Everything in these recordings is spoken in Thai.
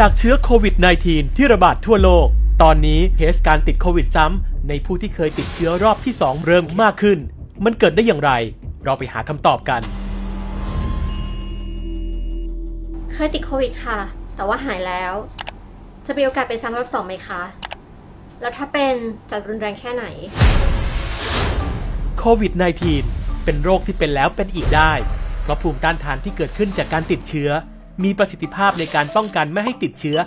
จากเชื้อโควิด -19 ที่ระบาดทั่วโลก ตอนนี้เคสการติดโควิดซ้ำในผู้ที่เคยติดเชื้อรอบที่ 2 เริ่มมากขึ้น มันเกิดได้อย่างไร เราไปหาคำตอบกัน เคยติดโควิดค่ะ แต่ว่าหายแล้ว จะมีโอกาสเป็นซ้ำรอบสองไหมคะ แล้วถ้าเป็นจะรุนแรงแค่ไหน โควิด -19 เป็นโรคที่เป็นแล้วเป็นอีกได้ เพราะภูมิต้านทานที่เกิดขึ้นจากการติดเชื้อ มีประสิทธิภาพในการป้องกันไม่ให้ติดเชื้อ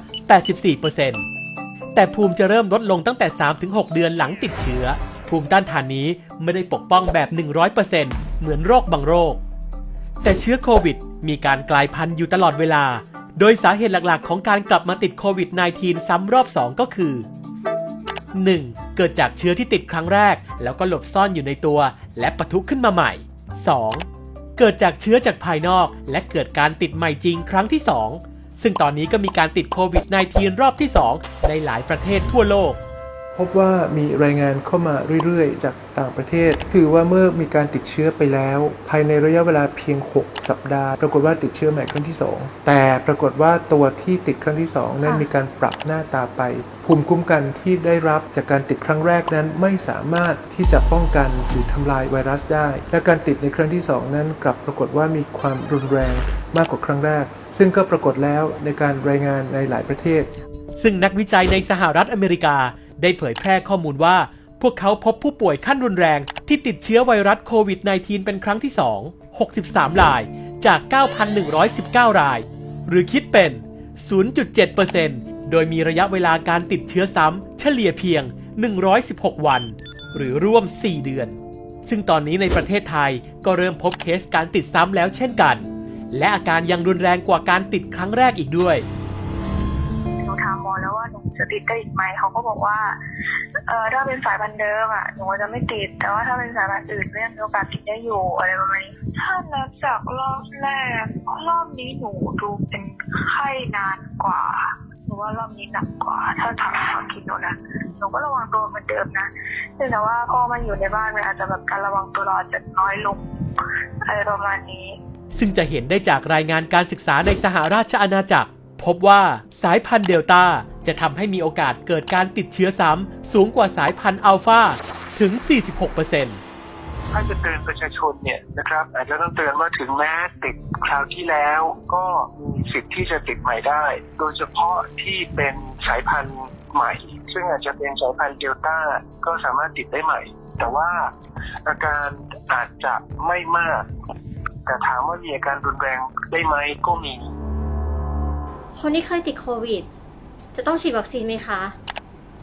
84%แต่ภูมิจะเริ่มลดลงตั้งแต่ 3-6 เดือนหลังติดเชื้อ ภูมิต้านทานนี้ไม่ได้ปกป้องแบบ 100%เหมือนโรคบางโรค แต่เชื้อโควิด มีการกลายพันธุ์อยู่ตลอดเวลา โดยสาเหตุหลักๆ ของการกลับมาติดโควิด -19 ซ้ำรอบ 2 ก็คือ 1. เกิดจากเชื้อที่ติดครั้งแรก แล้วก็หลบซ่อนอยู่ในตัว และปะทุขึ้นมาใหม่ 2. เกิดจากเชื้อจากภายนอก และเกิดการติดใหม่จริงครั้งที่ 2 ซึ่งตอนนี้ก็มีการติดโควิด -19 รอบที่ 2 ในหลายประเทศทั่วโลก พบว่ามีรายงานเข้ามาเรื่อยๆ จากต่างประเทศ คือว่าเมื่อมีการติดเชื้อไปแล้ว ภายในระยะเวลาเพียง 6 สัปดาห์ ปรากฏว่าติดเชื้อใหม่ครั้งที่ 2 แต่ปรากฏว่าตัวที่ติดครั้งที่ 2 นั้นค่ะมีการปรับหน้าตาไป ภูมิคุ้มกันที่ได้รับจากการติดครั้งแรกนั้นไม่สามารถที่จะป้องกันหรือทำลายไวรัสได้ และการติดในครั้งที่ 2 นั้นกลับปรากฏว่ามีความรุนแรงมากกว่าครั้งแรก ซึ่งก็ปรากฏแล้วในการรายงานในหลายประเทศ ซึ่งนักวิจัยในสหรัฐอเมริกา ได้เผยแพร่ข้อมูลว่า พวกเขาพบผู้ป่วยขั้นรุนแรงที่ติดเชื้อไวรัสโควิด -19 เป็นครั้งที่ 2 63 รายจาก 9,119 ราย หรือคิดเป็น 0.7%โดยมีระยะเวลาการติดเชื้อซ้ำเฉลี่ยเพียง 116 วัน หรือร่วม 4 เดือน ซึ่งตอนนี้ในประเทศไทยก็เริ่มพบเคสการติดซ้ำแล้วเช่นกัน และอาการยังรุนแรงกว่าการติดครั้งแรกอีกด้วย จะติดได้อีกไหมเขาก็บอกว่าเออถ้าเป็นสายพันธุ์เดิมอะหนูจะไม่ติด แต่ว่าถ้าเป็นสายพันธุ์อื่นก็ยังมีโอกาสติดได้อยู่อะไรประมาณนี้ถ้านับจากรอบแรกรอบนี้หนูดูเป็นไข้นานกว่าหนูว่ารอบนี้หนักกว่าถ้าทำความคิดหนูนะหนูก็ระวังตัวเหมือนเดิมนะแต่ว่าพอมาอยู่ในบ้านมันอาจจะแบบการระวังตัวเราอจจะน้อยลงอะไรประมาณนี้ ซึ่งจะเห็นได้จากรายงานการศึกษาในสหราชอาณาจักร พบว่าสายพันธุ์เดลต้า จะทำให้มีโอกาสเกิดการติดเชื้อซ้ำสูงกว่าสายพันธุ์อัลฟาถึง 46%ถ้าจะเตือนประชาชนเนี่ยนะครับอาจจะต้องเตือนว่าถึงแม้ติดคราวที่แล้วก็มีสิทธิ์ที่จะติดใหม่ได้ โดยเฉพาะที่เป็นสายพันธุ์ใหม่ ซึ่งอาจจะเป็นสายพันธุ์เดลต้าก็สามารถติดได้ใหม่ แต่ว่าอาการอาจจะไม่มาก แต่ถามว่ามีอาการรุนแรงได้ไหมก็มี คนที่เคยติดโควิด จะต้องฉีดวัคซีนไหมคะ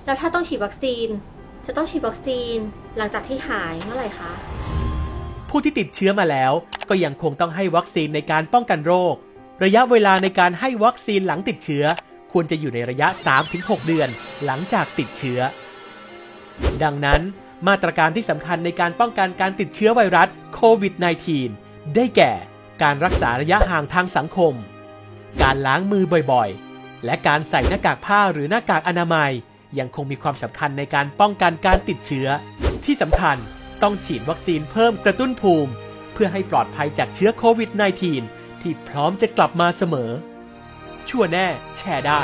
แล้วถ้าต้องฉีดวัคซีน จะต้องฉีดวัคซีนหลังจากที่หายเมื่อไหร่คะ ผู้ที่ติดเชื้อมาแล้ว ก็ยังคงต้องให้วัคซีนในการป้องกันโรค ระยะเวลาในการให้วัคซีนหลังติดเชื้อ ควรจะอยู่ในระยะ 3-6 เดือน หลังจากติดเชื้อ ดังนั้นมาตรการที่สำคัญในการป้องกันการติดเชื้อไวรัสโควิด -19 ได้แก่ การรักษาระยะห่างทางสังคม การล้างมือบ่อยๆ และการใส่หน้ากากผ้าหรือหน้ากากอนามัย ยังคงมีความสำคัญในการป้องกันการติดเชื้อ ที่สำคัญต้องฉีดวัคซีนเพิ่มกระตุ้นภูมิ เพื่อให้ปลอดภัยจากเชื้อโควิด -19 ที่พร้อมจะกลับมาเสมอ ชั่วแน่แชร์ได้